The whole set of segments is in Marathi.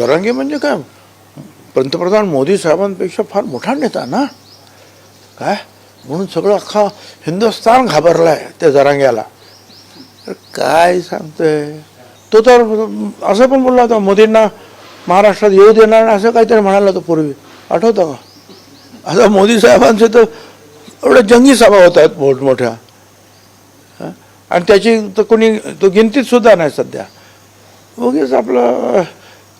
जरांगे म्हणजे काय? पंतप्रधान मोदी साहेबांपेक्षा फार मोठा नेता ना? काय? म्हणून सगळं अख्खा हिंदुस्थान आहे त्या जरांग्याला. अरे काय सांगतोय? तो तर असं पण बोलला होता मोदींना महाराष्ट्रात येऊ देणार नाही असं काहीतरी म्हणाला होता पूर्वी. आठवतं का? आता मोदी साहेबांचे तर एवढ्या जंगी सभा होत आहेत मोठमोठ्या आणि त्याची तर कोणी तो गिनतीत सुद्धा नाही सध्या. उगीच आपलं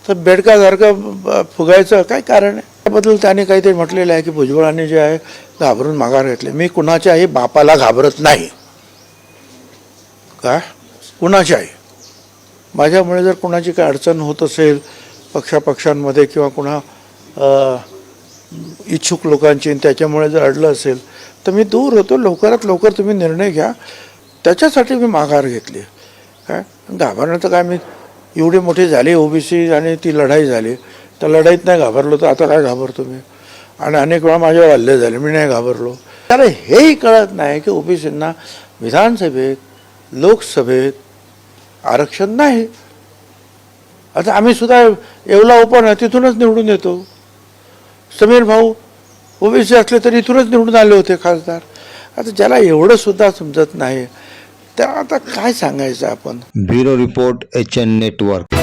तर बेडकासारखं फुगायचं काय कारण आहे? त्याबद्दल त्याने काहीतरी म्हटलेलं आहे की भुजबळांनी जे आहे घाबरून माघार घेतले. मी कुणाच्याही बापाला घाबरत नाही. काय कुणाच्याही. माझ्यामुळे जर कुणाची काय अडचण होत असेल पक्षापक्षांमध्ये किंवा कुणा इच्छुक लोकांची त्याच्यामुळे जर अडलं असेल तर मी दूर होतो. लवकरात लवकर तुम्ही निर्णय घ्या. त्याच्यासाठी मी माघार घेतली. काय? घाबरण्याचं काय मी एवढी मोठी झाली ओबीसी आणि ती लढाई झाली. तर लढाईत नाही घाबरलो तर आता काय घाबरतो मी? आणि अनेक वेळा माझ्यावर हल्ले झाले मी नाही घाबरलो. त्याला हेही कळत नाही की ओबीसींना विधानसभेत लोकसभेत आरक्षण नाही. आता आम्ही सुद्धा येवला ओपन आहे तिथूनच निवडून येतो. समीर भाऊ ओबीसी असले तरी इथूनच निवडून आले होते खासदार. आता ज्याला एवढं सुद्धा समजत नाही त्या आता काय सांगायचं आपण? Bureau report H N network.